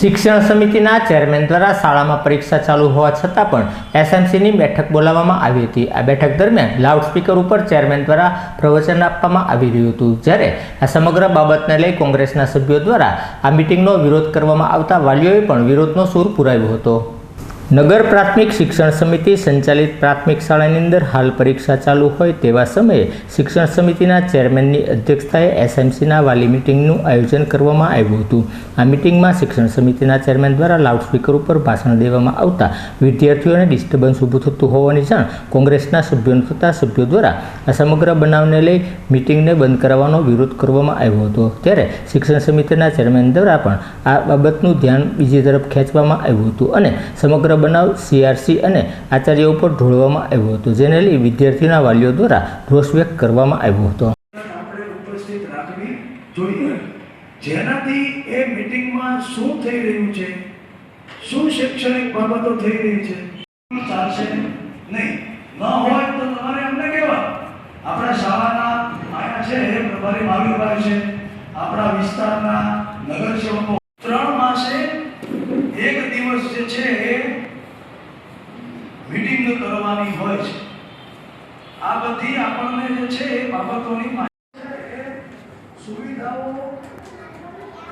શિક્ષણ સમિતિના ચેરમેન દ્વારા શાળામાં પરીક્ષા ચાલુ હોવા છતાં પણ એસએમસીની બેઠક બોલાવવામાં આવી હતી. આ બેઠક દરમિયાન લાઉડસ્પીકર ઉપર ચેરમેન દ્વારા પ્રવચન આપવામાં આવી રહ્યું હતું. જ્યારે આ સમગ્ર બાબતને લઈ કોંગ્રેસના સભ્યો દ્વારા આ મિટિંગનો વિરોધ કરવામાં આવતા વાલીઓએ પણ વિરોધનો સૂર પુરાવ્યો હતો. નગર પ્રાથમિક શિક્ષણ સમિતિ સંચાલિત પ્રાથમિક શાળાની અંદર હાલ પરીક્ષા ચાલુ હોય તેવા સમયે શિક્ષણ સમિતિના ચેરમેનની અધ્યક્ષતાએ એસએમસીના વાલી મિટિંગનું આયોજન કરવામાં આવ્યું હતું. આ મિટિંગમાં શિક્ષણ સમિતિના ચેરમેન દ્વારા લાઉડસ્પીકર ઉપર ભાષણ દેવામાં આવતા વિદ્યાર્થીઓને ડિસ્ટર્બન્સ ઊભું થતું હોવાની જાણ કોંગ્રેસના સભ્યોને થતાં સભ્યો દ્વારા આ સમગ્ર બનાવને લઈ મિટિંગને બંધ કરાવવાનો વિરોધ કરવામાં આવ્યો હતો. ત્યારે શિક્ષણ સમિતિના ચેરમેન દ્વારા પણ આ બાબતનું ધ્યાન બીજી તરફ ખેંચવામાં આવ્યું હતું અને સમગ્ર બનાવ સીઆરસી અને આચાર્ય ઉપર ઢોળવામાં આવ્યો હતો, જેને લઈ વિદ્યાર્થીના વાલીઓ દ્વારા રોષ વ્યક્ત કરવામાં આવ્યો હતો. જેનાથી એ મીટિંગમાં શું થઈ રહ્યું છે? શું શૈક્ષણિક બાબતો થઈ રહી છે? ચાલશે? નહીં. ન હોય તો તમારે અમને કહેવા. આપણા શાળાના આયા છે પ્રભારી માવીભાઈ છે. આપણા વિસ્તારના નગરસેવકો ત્રણ માસે એક દિવસ જે છે એ મીટિંગ કરવાની હોય છે આ બધી આપણને જે છે એ બાબતોની માહિતી છે. સુવિધાઓ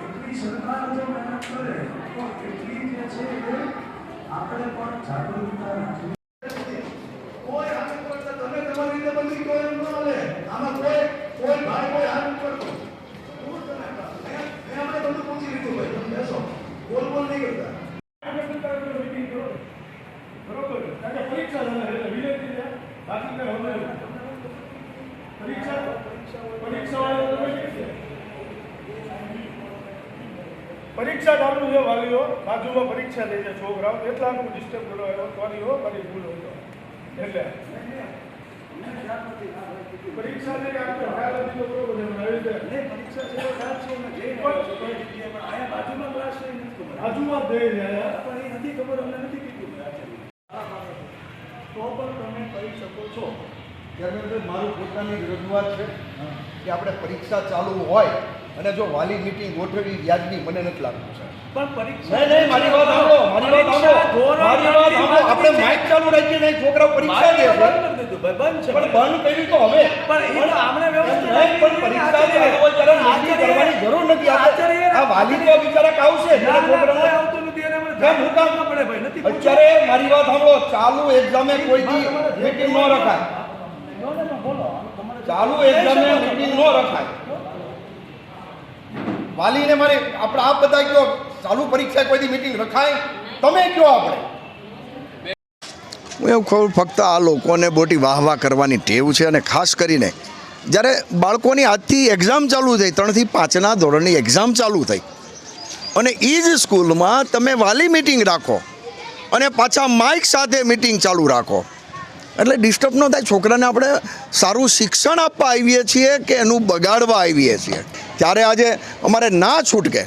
એટલી સરકાર જો મહેનત કરે તો એટલી જે છે એ આપણે પણ જાગૃતતા રાખવી કોઈ હાથ કરતા તમે તમારી રીતે બધી કોઈ એમ ન લે આમાં કોઈ કોઈ ભાઈ કોઈ હાથ તમે મેં લીધું ભાઈ તમે બેસો બોલ બોલ નહીં કરતા બરોબર પરીક્ષા બાકી કઈ હવે પરીક્ષા પરીક્ષા ચાલુ છે વાલીઓ બાજુમાં પરીક્ષા લે છે છોકરાઓ એટલા હું ડિસ્ટર્બ કરો એવો સોરી હો મારી ભૂલ હતો એટલે પરીક્ષા લે આપણે ખ્યાલ નથી તો બરોબર છે પણ આવી રીતે પરીક્ષા છે તો ખ્યાલ છે ને, જઈ રહ્યો છે કોઈ જગ્યાએ, પણ. અહીંયા બાજુમાં ક્લાસ છે નથી બાજુમાં રહ્યા પણ એ નથી ખબર, અમને નથી કીધું. તો પણ તમે કરી શકો છો. ત્યારે મારું પોતાની રજૂઆત છે કે આપણે પરીક્ષા ચાલુ હોય અને જો વાલી મીટિંગ ગોઠવી વ્યાજબી મને નથી લાગતું છે પણ પરીક્ષા નહીં નહીં મારી વાત સાંભળો મારી વાત સાંભળો. મારી વાત સાંભળો. આપણે માઇક ચાલુ રાખીએ નહીં છોકરાઓ પરીક્ષા દે છે. બંધ કરી દીધું ભાઈ, બંધ છે. પણ બંધ કર્યું તો હવે. પણ આપણે વ્યવસ્થિત નહીં, પણ પરીક્ષા ચાલુ હોય ત્યારે meeting કરવાની જરૂર નથી. આપણે આ વાલી તો બિચારા આવશે જ્યારે ના, આવતું નથી એને કેમ હું કામ? પડે ભાઈ, નથી અત્યારે મારી વાત સાંભળો. ચાલુ એક્ઝામે કોઈ મીટિંગ ન રખાય. ચાલુ એક્ઝામે મીટિંગ ન રખાય. વાલીને મારે આપણે આપ બધા કયો, ચાલુ પરીક્ષા કોઈ દી મીટિંગ રખાય? તમે કયો આપણે? હું એવું કહું, ફક્ત આ લોકોને બોટી વાહ વાહ કરવાની ટેવ છે અને ખાસ કરીને જ્યારે બાળકોની આજથી એક્ઝામ ચાલુ થઈ, ત્રણથી પાંચના ધોરણની એક્ઝામ ચાલુ થઈ, અને એ જ સ્કૂલમાં તમે વાલી મિટિંગ રાખો અને પાછા માઇક સાથે મિટિંગ ચાલુ રાખો. એટલે ડિસ્ટર્બ ન થાય. છોકરાને આપણે સારું શિક્ષણ આપવા આવીએ છીએ કે એનું બગાડવા આવીએ છીએ. ત્યારે આજે અમારે ના છૂટકે.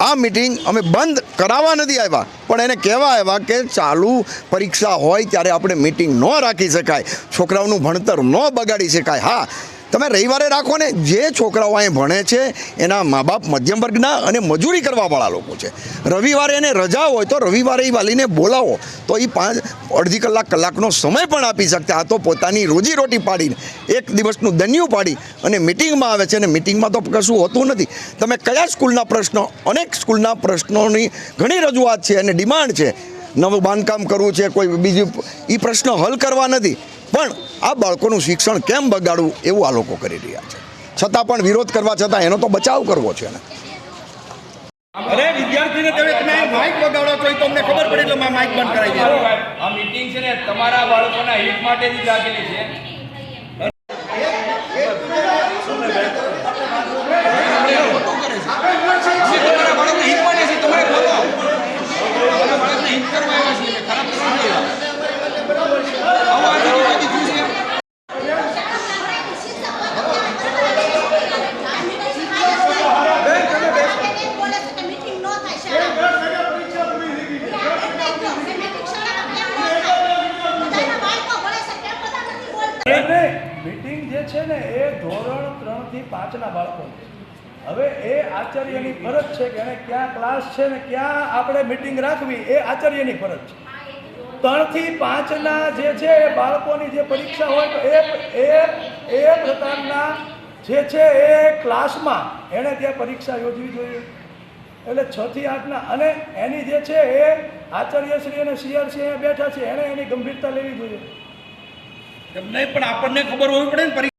આ મિટિંગ અમે બંધ કરાવવા નથી આવ્યા. પણ એને કહેવા આવ્યા કે ચાલુ પરીક્ષા હોય ત્યારે આપણે મિટિંગ ન રાખી શકાય. છોકરાઓનું ભણતર ન બગાડી શકાય. હા તમે રવિવારે રાખો ને, જે છોકરાઓ અહીં ભણે છે, એના મા બાપ મધ્યમ વર્ગના અને મજૂરી કરવાવાળા લોકો છે. રવિવારે એને રજા હોય તો રવિવારે એ વાલીને બોલાવો. તો એ પાંચ, અડધી કલાક કલાકનો સમય પણ આપી શકતા આ તો પોતાની રોજીરોટી પાડીને, એક દિવસનું દન્યું પાડી અને મિટિંગમાં આવે છે. અને મિટિંગમાં તો કશું હોતું નથી. તમે કયા સ્કૂલના પ્રશ્નો, અનેક સ્કૂલના પ્રશ્નોની ઘણી રજૂઆત છે અને ડિમાન્ડ છે. નવું બાંધકામ કરવું છે કોઈ બીજું એ પ્રશ્ન હલ કરવા નથી. પણ આ બાળકોનું શિક્ષણ કેમ બગાડવું એવું આ લોકો કરી રહ્યા છે. છતાં પણ વિરોધ કરવા છતાં એનો તો બચાવ કરવો છે ને અરે વિદ્યાર્થીને તમે તમે માઇક બગાડો છો એ તો અમને ખબર પડે એટલે માઇક બંધ કરાવી દે. આ મીટિંગ છે ને તમારા બાળકોના હિત માટે જ રાખેલી છે નહીં, નહીં. મીટિંગ જે છે ને એ ધોરણ ત્રણથી પાંચ ના બાળકો. હવે એ આચાર્યની ફરજ છે કે એને ક્યાં ક્લાસ છે ને ક્યાં આપણે મિટિંગ રાખવી, એ આચાર્યની ફરજ છે. ત્રણથી પાંચના જે છે, એ બાળકોની જે પરીક્ષા હોય તો એ એ એ પ્રકારના જે છે, એ ક્લાસમાં એણે ત્યાં પરીક્ષા યોજવી જોઈએ. એટલે છ થી આઠના અને એની જે છે, એ આચાર્યશ્રી અને સીઆરસી બેઠા છે, એણે એની ગંભીરતા લેવી જોઈએ. નહીં, પણ આપણને ખબર હોવી પડે ને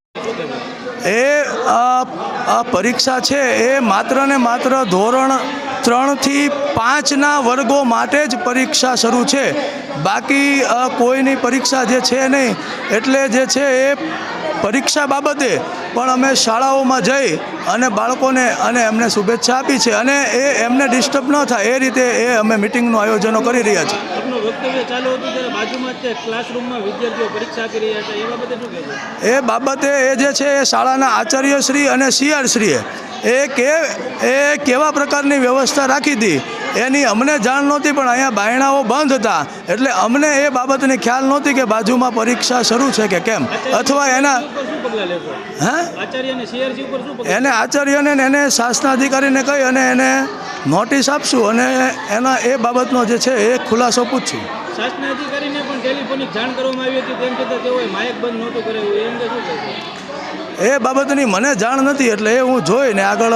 એ આ પરીક્ષા છે એ માત્ર ને માત્ર ધોરણ ત્રણથી પાંચના વર્ગો માટે જ પરીક્ષા શરૂ છે. બાકી કોઈની પરીક્ષા જે છે નહીં, એટલે જે છે એ પરીક્ષા બાબતે પણ અમે શાળાઓમાં જઈ અને બાળકોને અને એમને શુભેચ્છા આપી છે અને એ એમને ડિસ્ટર્બ ન થાય એ રીતે એ અમે મિટિંગનું આયોજનો કરી રહ્યા છીએ. આપનું વક્તવ્ય ચાલુ હતું ત્યારે બાજુમાં જ તે ક્લાસરૂમમાં વિદ્યાર્થીઓ પરીક્ષા આપી રહ્યા હતા. એ બાબતે એ બાબતે એ જે છે એ શાળાના આચાર્યશ્રી અને સીઆરશ્રીએ એ કે એ કેવા પ્રકારની વ્યવસ્થા રાખી હતી એની અમને જાણ નહોતી, પણ અહીંયા બાયણાઓ બંધ હતા. એટલે અમને એ બાબતની ખ્યાલ નહોતી કે બાજુમાં પરીક્ષા શરૂ છે કે કેમ. અથવા એના હે? એને આચાર્યને એને શાસનાધિકારીને કહી અને એને નોટિસ આપશું અને એના એ બાબતનો જે છે એ ખુલાસો પૂછશું. શાસનાધિકારીને પણ ટેલિફોનિક જાણ કરવામાં આવી હતી, તેમ છતાં તેઓએ માયક બંધ નહોતું કરાવ્યું એ અંગે શું એ બાબતની મને જાણ નથી, એટલે એ હું જોઈને આગળ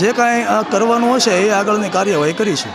જે કાંઈ કરવાનું હશે એ આગળની કાર્યવાહી કરીશું.